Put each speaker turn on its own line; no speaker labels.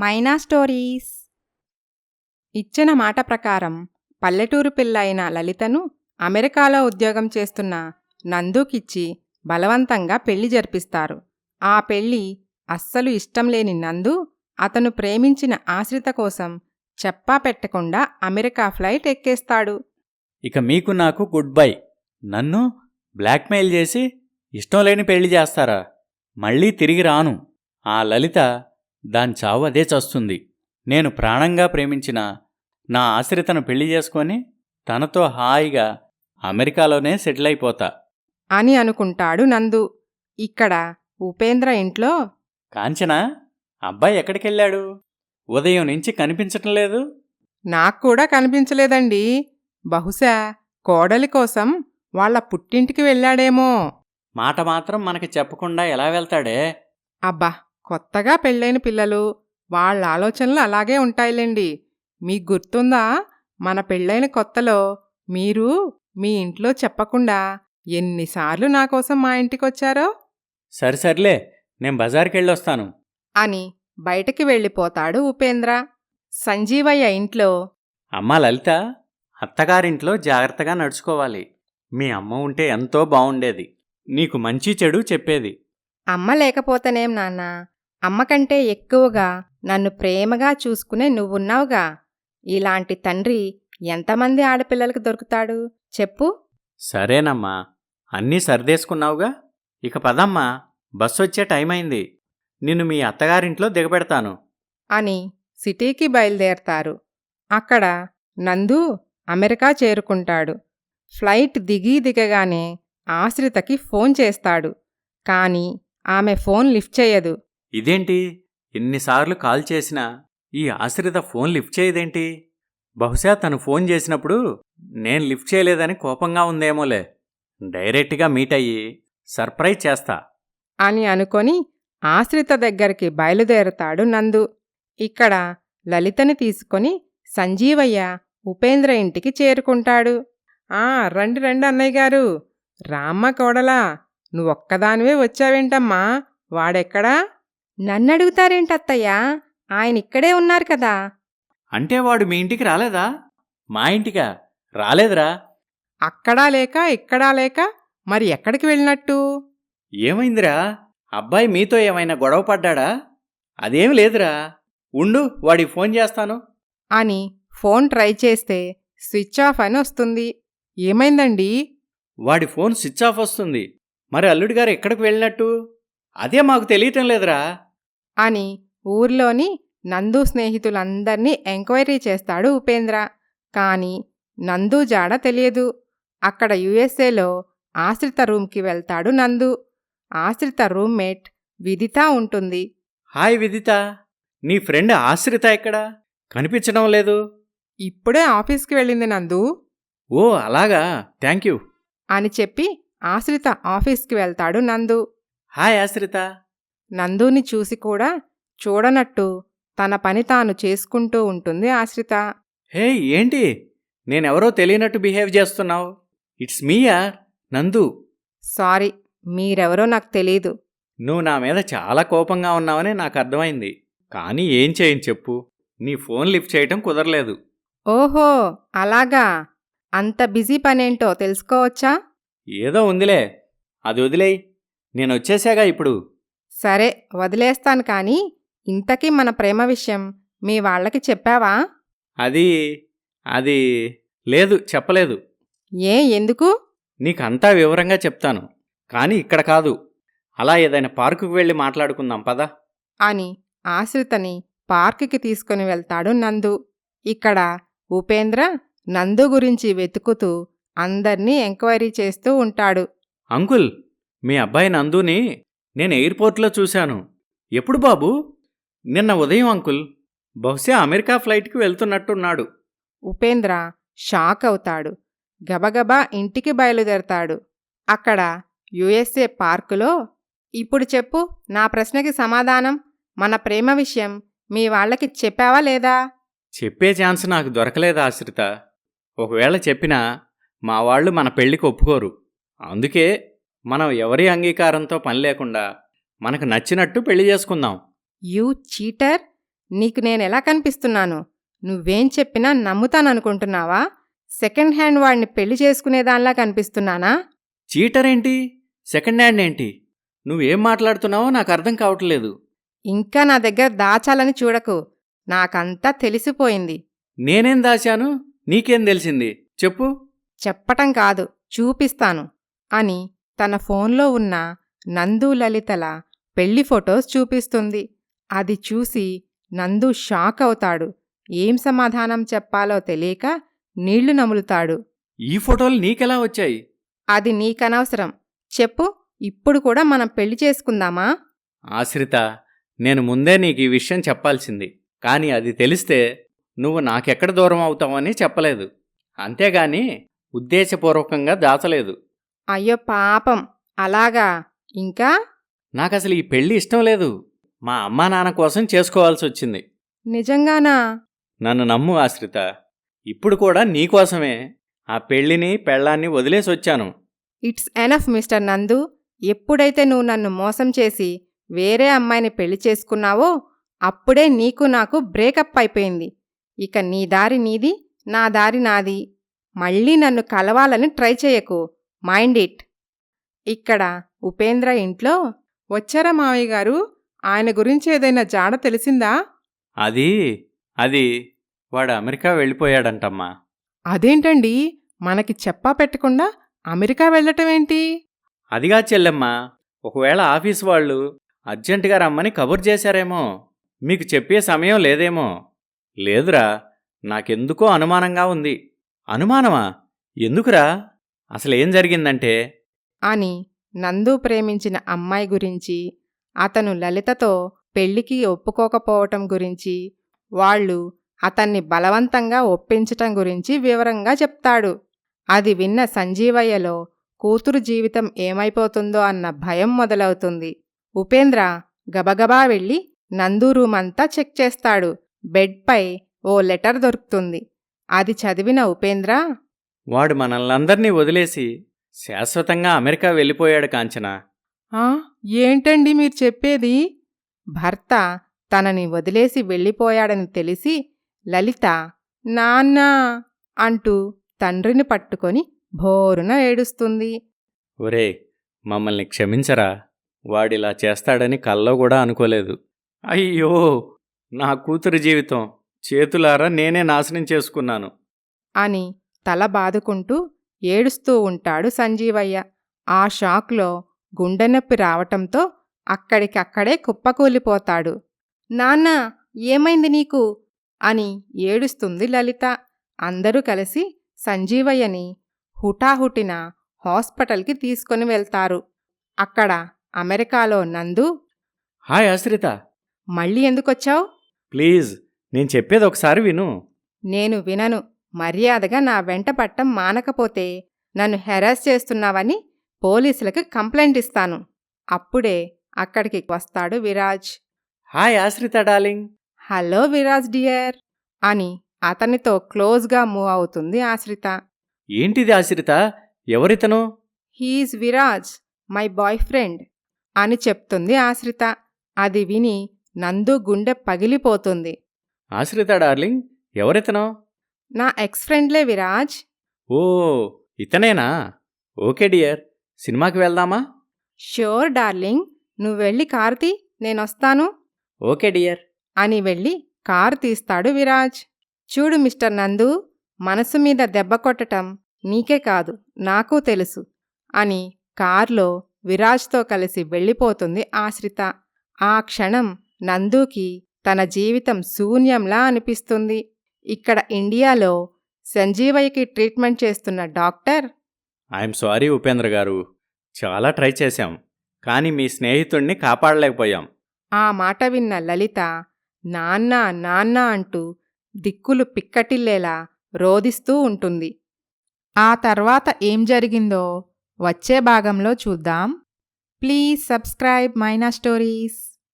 మైనా stories. ఇచ్చిన మాట ప్రకారం పల్లెటూరు పిల్ల అయిన లలితను అమెరికాలో ఉద్యోగం చేస్తున్న నందుకిచ్చి బలవంతంగా పెళ్ళి జరిపిస్తారు. ఆ పెళ్ళి అస్సలు ఇష్టం లేని నందు అతను ప్రేమించిన ఆశ్రిత కోసం చెప్పా పెట్టకుండా అమెరికా ఫ్లైట్ ఎక్కేస్తాడు.
ఇక మీకు నాకు గుడ్ బై. నన్ను బ్లాక్మెయిల్ చేసి ఇష్టం లేని పెళ్ళి చేస్తారా? మళ్ళీ తిరిగి రాను. ఆ లలిత దాని చావు అదే చస్తుంది. నేను ప్రాణంగా ప్రేమించిన నా ఆశ్రితను పెళ్ళి చేసుకొని తనతో హాయిగా అమెరికాలోనే సెటిల్ అయిపోతా.
అని అనుకుంటాడు నందు. ఇక్కడ ఉపేంద్ర ఇంట్లో?
కాంచనా అబ్బాయి ఎక్కడికెళ్ళాడు? ఉదయం నుంచి కనిపించటం లేదు?
నాకు కూడా కనిపించలేదండి. బహుశా కోడలి కోసం వాళ్ళ పుట్టింటికి వెళ్ళాడేమో.
మాట మాత్రం మనకి చెప్పకుండా ఎలా వెళ్తాడే?
అబ్బా కొత్తగా పెళ్ళైన పిల్లలు వాళ్ళ ఆలోచనలు అలాగే ఉంటాయిలేండి. మీకు గుర్తుందా? మన పెళ్ళైన కొత్తలో మీరు మీ ఇంట్లో చెప్పకుండా ఎన్నిసార్లు నా కోసం మా ఇంటికొచ్చారో?
సరి సర్లే. నేను బజార్కి వెళ్ళొస్తాను
అని బయటికి వెళ్ళిపోతాడు ఉపేంద్ర. సంజీవయ్య ఇంట్లో
అమ్మా లలిత అత్తగారింట్లో జాగ్రత్తగా నడుచుకోవాలి. మీ అమ్మ ఉంటే ఎంతో బావుండేది. నీకు మంచి చెడు చెప్పేది.
అమ్మ లేకపోతేనేం నాన్న? అమ్మ కంటే ఎక్కువగా నన్ను ప్రేమగా చూసుకునే నువ్వున్నావుగా. ఇలాంటి తండ్రి ఎంతమంది ఆడపిల్లలకు దొరుకుతాడు? చెప్పు.
సరేనమ్మా. అన్నీ సర్దేసుకున్నావుగా? ఇక పదమ్మా. బస్సు వచ్చే టైం అయింది నిన్ను మీ అత్తగారింట్లో దిగబెడతాను.
అని సిటీకి బయలుదేరతారు. అక్కడ నందు అమెరికా చేరుకుంటాడు. ఫ్లైట్ దిగి దిగగానే ఆశ్రితకి ఫోన్ చేస్తాడు. కాని ఆమె ఫోన్ లిఫ్ట్ చేయదు
ఇదేంటి? ఎన్నిసార్లు కాల్ చేసినా ఈ ఆశ్రిత ఫోన్ లిఫ్ట్ చేయదేంటి? బహుశా తను ఫోన్ చేసినప్పుడు నేను లిఫ్ట్ చేయలేదని కోపంగా ఉందేమోలే. డైరెక్ట్గా మీట్ అయ్యి సర్ప్రైజ్ చేస్తా.
అని అనుకొని ఆశ్రిత దగ్గరికి బయలుదేరతాడు నందు. ఇక్కడ లలితని తీసుకొని సంజీవయ్య ఉపేంద్ర ఇంటికి చేరుకుంటాడు. ఆ రండి రండి అన్నయ్య గారు. రామ్మ కోడలా నువ్వొక్కదానివే వచ్చావేంటమ్మా? వాడెక్కడా? నన్నడుగుతారేంటత్తయ్యా? ఆయన ఇక్కడే ఉన్నారు కదా.
అంటే వాడు మీ ఇంటికి రాలేదా? మా ఇంటికా? రాలేదురా.
అక్కడా లేక ఇక్కడా లేక మరి ఎక్కడికి వెళ్ళినట్టు?
ఏమైందిరా? అబ్బాయి మీతో ఏమైనా గొడవ పడ్డాడా? అదేం లేదురా. ఉండు వాడికి ఫోన్ చేస్తాను.
అని ఫోన్ ట్రై చేస్తే స్విచ్ ఆఫ్ అని వస్తుంది. ఏమైందండి?
వాడి ఫోన్ స్విచ్ ఆఫ్ వస్తుంది. మరి అల్లుడి గారు ఎక్కడికి వెళ్ళినట్టు? అదే మాకు తెలియటం లేదురా.
అని ఊర్లోని నందు స్నేహితులందర్నీ ఎంక్వైరీ చేస్తాడు ఉపేంద్ర. కాని నందు జాడ తెలియదు. అక్కడ యుఎస్ఏలో ఆశ్రిత రూమ్కి వెళ్తాడు నందు. ఆశ్రిత రూమ్మేట్ విదిత ఉంటుంది.
హాయ్ విదిత! నీ ఫ్రెండ్ ఆశ్రిత ఎక్కడా? కనిపించడం లేదు.
ఇప్పుడే ఆఫీస్కి వెళ్ళింది నందు.
ఓ అలాగా. Thank you.
అని చెప్పి ఆశ్రిత ఆఫీస్కి వెళ్తాడు నందు.
హాయ్ ఆశ్రిత!
నందుని చూసి కూడా చూడనట్టు తన పని తాను చేసుకుంటూ ఉంటుంది ఆశ్రిత
హే ఏంటి? నేనెవరో తెలియనట్టు బిహేవ్ చేస్తున్నావు? ఇట్స్ మీయా నందు.
సారీ మీరెవరో నాకు తెలీదు.
నువ్వు నా మీద చాలా కోపంగా ఉన్నావని నాకు అర్థమైంది. కానీ ఏం చేయని చెప్పు? నీ ఫోన్ లిఫ్ట్ చేయటం కుదరలేదు.
ఓహో అలాగా? అంత బిజీ పనేంటో తెలుసుకోవచ్చా?
ఏదో ఉందిలే. అది వదిలేయ్. నేను వచ్చేసాగా ఇప్పుడు.
సరే వదిలేస్తాను కానీ ఇంతకీ మన ప్రేమ విషయం మీ వాళ్ళకి చెప్పావా?
అది అది లేదు చెప్పలేదు.
ఏ ఎందుకు?
నీకంతా వివరంగా చెప్తాను కానీ ఇక్కడ కాదు. అలా ఏదైనా పార్కుకు వెళ్ళి మాట్లాడుకుందాం పదా.
అని ఆశ్రితని పార్కుకి తీసుకుని వెళ్తాడు నందు. ఇక్కడ ఉపేంద్ర నందు గురించి వెతుకుతూ అందర్నీ ఎంక్వైరీ చేస్తూ ఉంటాడు.
అంకుల్ మీ అబ్బాయి నందుని నేను ఎయిర్పోర్ట్లో చూశాను. ఎప్పుడు బాబు? నిన్న ఉదయం అంకుల్. బహుశా అమెరికా ఫ్లైట్కి వెళ్తున్నట్టున్నాడు.
ఉపేంద్ర షాక్ అవుతాడు. గబగబా ఇంటికి బయలుదేరతాడు. అక్కడ యుఎస్ఏ పార్కులో ఇప్పుడు చెప్పు నా ప్రశ్నకి సమాధానం మన ప్రేమ విషయం మీ వాళ్ళకి చెప్పావా లేదా?
చెప్పే ఛాన్స్ నాకు దొరకలేదు ఆశ్రిత. ఒకవేళ చెప్పినా మా వాళ్ళు మన పెళ్ళికి ఒప్పుకోరు. అందుకే మనం ఎవరి అంగీకారంతో పని లేకుండా మనకు నచ్చినట్టు పెళ్ళి చేసుకుందాం.
You cheater! నీకు నేనెలా కనిపిస్తున్నాను? నువ్వేం చెప్పినా నమ్ముతాననుకుంటున్నావా? సెకండ్ హ్యాండ్ వాడిని పెళ్ళి చేసుకునేదానిలా కనిపిస్తున్నానా?
చీటర్ ఏంటి? సెకండ్ హ్యాండ్ ఏంటి? నువ్వేం మాట్లాడుతున్నావో నాకు అర్థం కావట్లేదు.
ఇంకా నా దగ్గర దాచాలని చూడకు. నాకంతా తెలిసిపోయింది.
నేనేం దాచాను? నీకేం తెలిసింది? చెప్పు.
చెప్పటం కాదు చూపిస్తాను. అని తన ఫోన్లో ఉన్న నందు లలితల పెళ్ళి ఫొటోస్ చూపిస్తుంది. అది చూసి నందు షాక్ అవుతాడు. ఏం సమాధానం చెప్పాలో తెలియక నీళ్ళు నములుతాడు.
ఈ ఫోటోలు నీకెలా వచ్చాయి?
అది నీకనవసరం. చెప్పు ఇప్పుడు కూడా మనం పెళ్ళి చేసుకుందామా?
ఆశ్రిత నేను ముందే నీకు ఈ విషయం చెప్పాల్సింది. కానీ అది తెలిస్తే నువ్వు నాకెక్కడ దూరం అవుతావని చెప్పలేదు. అంతేగాని ఉద్దేశపూర్వకంగా దాచలేదు.
అయ్యో పాపం. అలాగా? ఇంకా?
నాకసలు ఈ పెళ్ళి ఇష్టం లేదు. మా అమ్మా నాన్న కోసం చేసుకోవాల్సి వచ్చింది
నిజంగానా?
నన్ను నమ్ము ఆశ్రిత. ఇప్పుడు కూడా నీకోసమే ఆ పెళ్ళిని పెళ్ళాన్ని వదిలేసి వచ్చాను
ఇట్స్ ఎనఫ్ మిస్టర్ నందు. ఎప్పుడైతే నువ్వు నన్ను మోసం చేసి వేరే అమ్మాయిని పెళ్ళి చేసుకున్నావో అప్పుడే నీకు నాకు బ్రేకప్ అయిపోయింది. ఇక నీ దారి నీది నా దారి నాది. మళ్ళీ నన్ను కలవాలని ట్రై చేయకు. Mind it. ఇక్కడ ఉపేంద్ర ఇంట్లో వచ్చారా మావయ్య గారు? ఆయన గురించి ఏదైనా జాడ తెలిసిందా?
అది అది వాడు అమెరికా వెళ్ళిపోయాడంటమ్మా.
అదేంటండి? మనకి చెప్పా పెట్టకుండా అమెరికా వెళ్ళటం ఏంటి?
అదిగా చెల్లెమ్మా ఒకవేళ ఆఫీస్ వాళ్ళు అర్జెంటుగా రమ్మని కబుర్ చేశారేమో మీకు చెప్పే సమయం లేదేమో. లేదురా నాకెందుకో అనుమానంగా ఉంది. అనుమానమా? ఎందుకురా? అసలు ఏం జరిగిందంటే
అని నందు ప్రేమించిన అమ్మాయి గురించి అతను లలితతో పెళ్ళికి ఒప్పుకోకపోవటం గురించి వాళ్ళు అతన్ని బలవంతంగా ఒప్పించటం గురించి వివరంగా చెప్తాడు. అది విన్న సంజీవయ్యలో కూతురు జీవితం ఏమైపోతుందో అన్న భయం మొదలవుతుంది. ఉపేంద్ర గబగబా వెళ్ళి నందు రూమ్ అంతా చెక్ చేస్తాడు. బెడ్పై ఓ లెటర్ దొరుకుతుంది. అది చదివిన ఉపేంద్ర
వాడు మనల్నందర్నీ వదిలేసి శాశ్వతంగా అమెరికా వెళ్ళిపోయాడు కాంచనా.
ఏంటండి మీరు చెప్పేది? భర్త తనని వదిలేసి వెళ్ళిపోయాడని తెలిసి లలిత నాన్న అంటూ తండ్రిని పట్టుకొని భోరున ఏడుస్తుంది.
ఒరే మమ్మల్ని క్షమించరా? వాడిలా చేస్తాడని కల్లో కూడా అనుకోలేదు. అయ్యో నా కూతురు జీవితం చేతులారా నేనే నాశనం చేసుకున్నాను.
అని తల బాదుకుంటూ ఏడుస్తూ ఉంటాడు సంజీవయ్య. ఆ షాక్లో గుండెనొప్పి రావటంతో అక్కడికక్కడే కుప్పకూలిపోతాడు. నాన్న ఏమైంది నీకు? అని ఏడుస్తుంది లలిత. అందరూ కలిసి సంజీవయ్యని హుటాహుటిన హాస్పిటల్కి తీసుకొని వెళ్తారు. అక్కడ అమెరికాలో నందు
హాయ్ ఆశ్రిత.
మళ్ళీ ఎందుకొచ్చావు?
ప్లీజ్ నేను చెప్పేది ఒకసారి విను.
నేను వినను. మర్యాదగా నా వెంట పట్టం మానకపోతే నన్ను హెరాస్ చేస్తున్నావని పోలీసులకు కంప్లైంట్ ఇస్తాను. అప్పుడే అక్కడికి వస్తాడు Viraj.
Hi Ashrita darling.
Hello Viraj dear అని అతనితో క్లోజ్గా మూవ్ అవుతుంది ఆశ్రిత.
ఏంటిది ఆశ్రిత? ఎవరితను?
He's Viraj my boyfriend అని చెప్తుంది ఆశ్రిత. అది విని నందు గుండె పగిలిపోతుంది.
ఆశ్రిత డార్లింగ్ ఎవరితను?
నా ఎక్స్ ఫ్రెండ్లే విరాజ్.
ఓ ఇతనేనా? Okay dear. సినిమాకి వెళ్దామా?
Sure darling. నువ్వు వెళ్ళి కారుతీ నేనొస్తాను
ఓకే డియర్.
అని వెళ్ళి కారు తీస్తాడు విరాజ్. చూడు మిస్టర్ నందు మనసు మీద దెబ్బ కొట్టటం నీకే కాదు నాకు తెలుసు అని కార్లో విరాజ్తో కలిసి వెళ్ళిపోతుంది ఆశ్రిత. ఆ క్షణం నందుకి తన జీవితం శూన్యంలా అనిపిస్తుంది. ఇక్కడ ఇండియాలో సంజీవయ్యకి ట్రీట్మెంట్ చేస్తున్న doctor?
I'm sorry Upendra garu. చాలా ట్రై చేశాం. కానీ మీ స్నేహితుణ్ణి కాపాడలేకపోయాం.
ఆ మాట విన్న లలిత నాన్న నాన్న అంటూ దిక్కులు పిక్కటిల్లేలా రోదిస్తూ ఉంటుంది. ఆ తర్వాత ఏం జరిగిందో వచ్చే భాగంలో చూద్దాం. Please subscribe Maina stories.